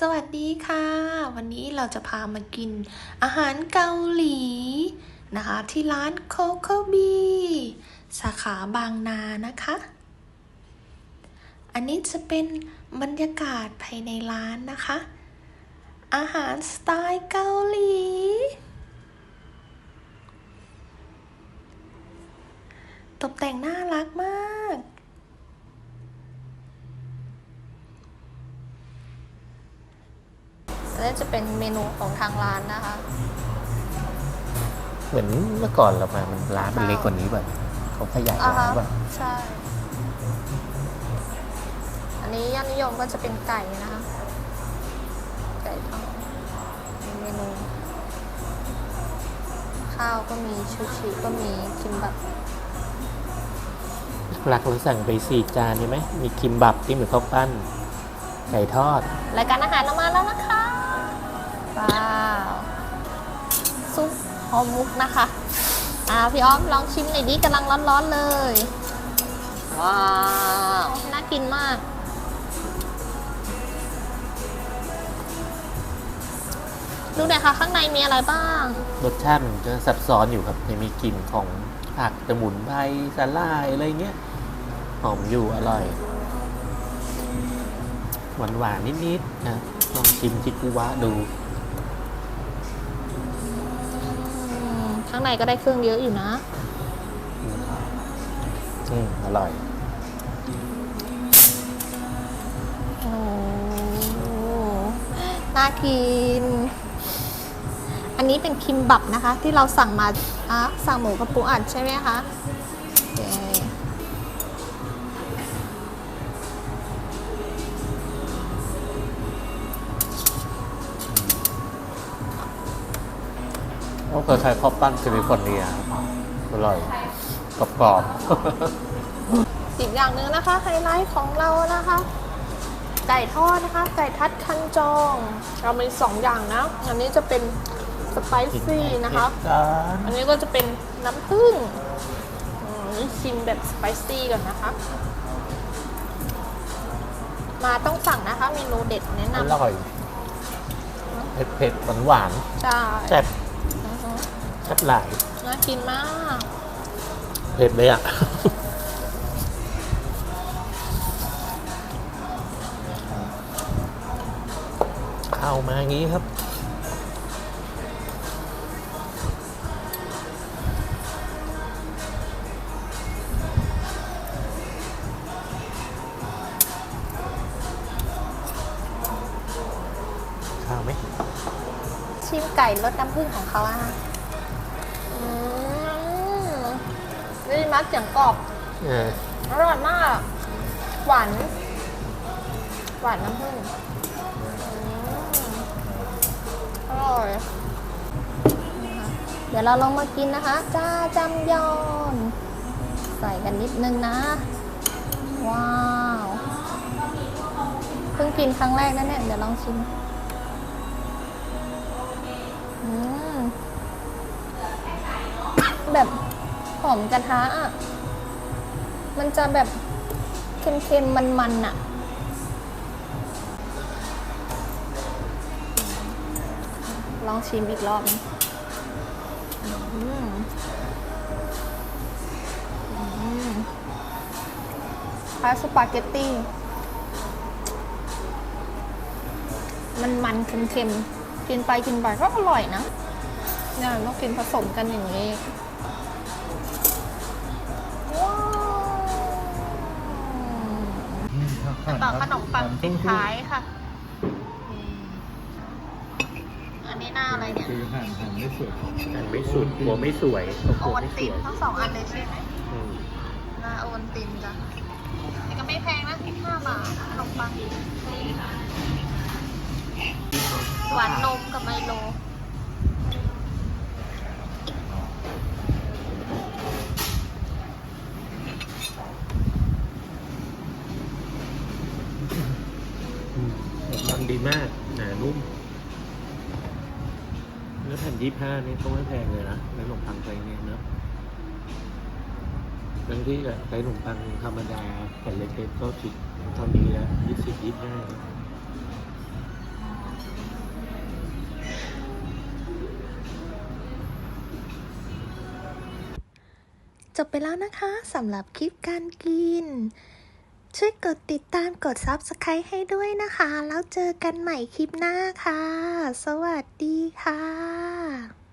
สวัสดีค่ะ วันนี้เราจะพามากินอาหารเกาหลีนะคะ ที่ร้านโคโคบีสาขาบางนานะคะ อันนี้จะเป็นบรรยากาศภายในร้านนะคะ อาหารสไตล์เกาหลี ตกแต่งน่ารักมาก นนี้จะเป็นเมนูของทางร้านนะคะ เหมือนเมื่อก่อนเรามามันร้านมันเล็กกว่านี้แบบเขาขยายอ่าร้านฮะแบบใช่ อันนี้ยอดนิยมก็จะเป็นไก่นะคะไก่ทอดมีเมนู ข้าวก็มีชูชีก็มีคิมบับหลักเราสั่งไปสี่จานใช่ไหมมีคิมบับที่เหมือนข้าวปั้นไก่ทอด รายการอาหารเรามาแล้วนะคะ ว้าวซุปฮอมมุกนะคะ อ่าพี่อ้อมลองชิมหน่อยดิกำลังร้อนๆเลย ว้าว น่ากินมาก ดูหน่อยค่ะ ข้างในมีอะไรบ้าง รสชาติมันจะซับซ้อนอยู่ครับยังมีกลิ่นของผักสมุนไพรสาลายอะไรเงี้ย หอมอยู่อร่อย หวานหวานๆนิดๆนะลองชิมชิกุวะดู ข้างในก็ได้เครื่องเยอะอยู่นะอืมอร่อยโอ้น่ากิน อันนี้เป็นคิมบับนะคะ ที่เราสั่งมาอะสั่งหมูกับปูอัดใช่ไหมคะ ก็คล้ายๆข้าวปั้นแคลิฟอร์เนียอร่อยกรอบอีกอย่างหนึ่งนะคะ ไฮไลท์ของเรานะคะ ไก่ทอดนะคะ ไก่ทัดคันจอง เรามีสองอย่างนะ อันนี้จะเป็นสไปๆกินซี่นะคะกันอันนี้ก็จะเป็นน้ำผึ้งอืมชิมแบบสไปซี่ก่อนนะคะ มาต้องสั่งนะคะเมนูเด็ดแนะอนำร่อยเผ็ดๆหวานใช่ๆแซ่บอือฮึ แซ่บหลาย น่ากินมาก เผ็ดเลยอะเข้ามาอย่างนี้ครับ ข้าวไหม ชิมไก่รสน้ำผึ้งของเขาอะค่ะ อืมนี่มัดเสียงกรอบ เอออร่อยมาก หวาน หวานน้ำผึ้งอืมอร่อยนะคะเดี๋ยวเราลองมากินนะคะ จ้าจำยอน ใส่กันนิดนึงนะ ว้าว เพิ่งกินครั้งแรกนะเนี่ย เดี๋ยวลองชิม แบบหอมกระทะอะ มันจะแบบเค็มๆ มันๆอะ ลองชิมอีกรอบนึงอืมอืมคล้ายสปาเกตตี้ มันมันๆเค็มๆ กินไปกินไปก็อร่อยนะ เนี่ยต้องกินผสมกันอย่างนี้ว้าวต่อขนมปังปิดท้ายค่ะอืมอันนี้หน้าอะไรเนี่ยคือหั่นหั่นไม่สวยอันไม่สุดกลัวไม่สวยกโอลัววัลไม่สตินวยทั้งสองอันเลยใช่ไหมอืมหน้าโอวัลตินจ้ะแต่ก็ไม่แพงนะ5บาทขนมปังหวานนมกับไมโล มาก หนานุ่มแล้วแผ่นยี่ห้านี่ต้องไม่แพงเลยนะในขนมปังไส้เนี่ยเนาะบางที่แบบไส้หนมปังธรรมดาแผ่นเล็กๆก็ชิดเท่านี้แล้วยี่สิบยี่ห้าจบไปแล้วนะคะสำหรับคลิปการกิน ช่วยกดติดตามกด Subscribe ให้ด้วยนะคะ แล้วเจอกันใหม่คลิปหน้าค่ะ สวัสดีค่ะ